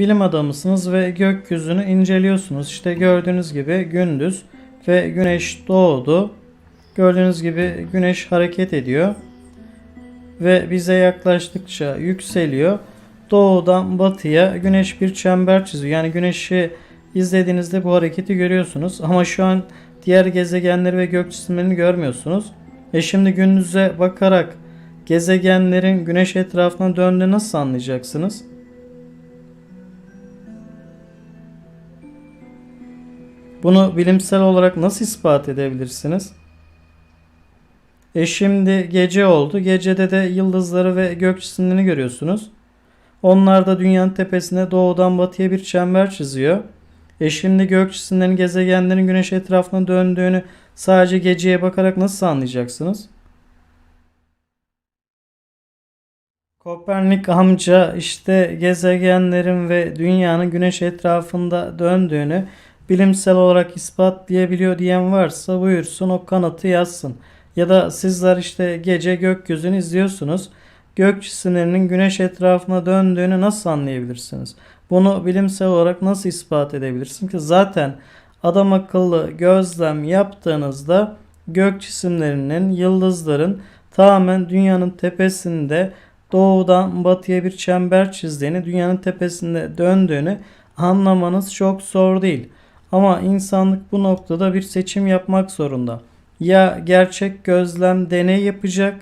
bilim adamısınız ve gökyüzünü inceliyorsunuz. İşte gördüğünüz gibi gündüz ve güneş doğdu. Gördüğünüz gibi güneş hareket ediyor ve bize yaklaştıkça yükseliyor. Doğudan batıya güneş bir çember çiziyor. Yani güneşi izlediğinizde bu hareketi görüyorsunuz. Ama şu an diğer gezegenleri ve gök cisimlerini görmüyorsunuz. E şimdi gündüze bakarak gezegenlerin güneş etrafına döndüğünü nasıl anlayacaksınız? Bunu bilimsel olarak nasıl ispat edebilirsiniz? E şimdi gece oldu. Gecede de yıldızları ve gök cisimlerini görüyorsunuz. Onlar da dünyanın tepesine doğudan batıya bir çember çiziyor. E şimdi gök cisimlerin gezegenlerin güneş etrafına döndüğünü sadece geceye bakarak nasıl anlayacaksınız? Kopernik amca işte gezegenlerin ve dünyanın güneş etrafında döndüğünü bilimsel olarak ispatlayabiliyor diyen varsa buyursun o kanıtı yazsın. Ya da sizler işte gece gökyüzünü izliyorsunuz. Gök cisimlerinin güneş etrafına döndüğünü nasıl anlayabilirsiniz? Bunu bilimsel olarak nasıl ispat edebilirsin ki? Zaten adam akıllı gözlem yaptığınızda gök cisimlerinin, yıldızların tamamen dünyanın tepesinde doğudan batıya bir çember çizdiğini, dünyanın tepesinde döndüğünü anlamanız çok zor değil. Ama insanlık bu noktada bir seçim yapmak zorunda. Ya gerçek gözlem deney yapacak,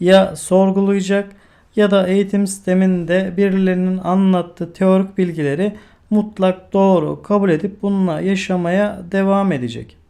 ya sorgulayacak ya da eğitim sisteminde birilerinin anlattığı teorik bilgileri mutlak doğru kabul edip bununla yaşamaya devam edecek.